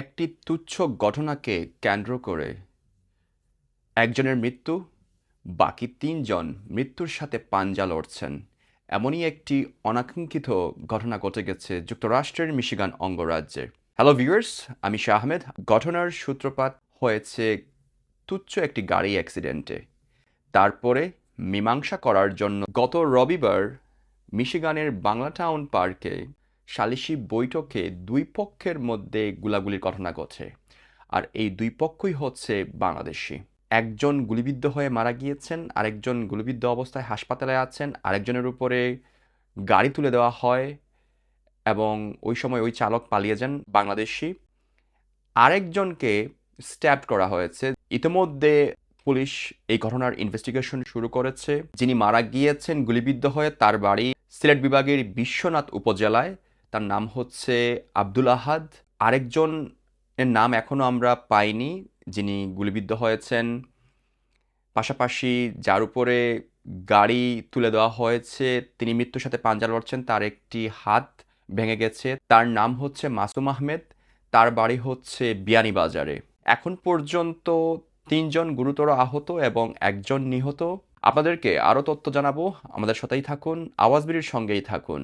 একটি তুচ্ছ ঘটনাকে কেন্দ্র করে একজনের মৃত্যু, বাকি তিনজন মৃত্যুর সাথে পাঞ্জা লড়ছেন। এমনই একটি অনাকাঙ্ক্ষিত ঘটনা ঘটে গেছে যুক্তরাষ্ট্রের মিশিগান অঙ্গরাজ্যে। হ্যালো ভিউয়ার্স আমি শাহ আহমেদ। ঘটনার সূত্রপাত হয়েছে তুচ্ছ একটি গাড়ি অ্যাক্সিডেন্টে। তারপরে মীমাংসা করার জন্য গত রবিবার মিশিগানের বাংলা টাউন পার্কে সালিশি বৈঠকে দুই পক্ষের মধ্যে গুলাগুলির ঘটনা ঘটে, আর এই দুই পক্ষই হচ্ছে বাংলাদেশি। একজন গুলিবিদ্ধ হয়ে মারা গিয়েছেন, আরেকজন গুলিবিদ্ধ অবস্থায় হাসপাতালে আছেন, আরেকজনের উপরে গাড়ি তুলে দেওয়া হয় এবং ওই সময় ওই চালক পালিয়ে যান বাংলাদেশি। আরেকজনকে স্ট্যাপ করা হয়েছে। ইতিমধ্যে পুলিশ এই ঘটনার ইনভেস্টিগেশন শুরু করেছে। যিনি মারা গিয়েছেন, গুলিবিদ্ধ হয়ে তার বাড়ি সিলেট বিভাগের বিশ্বনাথ উপজেলায় তার নাম হচ্ছে আব্দুল আহাদ। আরেকজন এর নাম এখনও আমরা পাইনি, যিনি গুলিবিদ্ধ হয়েছেন। পাশাপাশি যার উপরে গাড়ি তুলে দেওয়া হয়েছে, তিনি মৃত্যুর সাথে পাঞ্জা লড়ছেন, তার একটি হাত ভেঙে গেছে। তার নাম হচ্ছে মাসুম আহমেদ, তার বাড়ি হচ্ছে বিয়ানীবাজারে এখন পর্যন্ত তিনজন গুরুতর আহত এবং একজন নিহত। আপনাদেরকে আরও তথ্য জানাব, আমাদের সাথেই থাকুন আওয়াজবিরির সঙ্গেই থাকুন।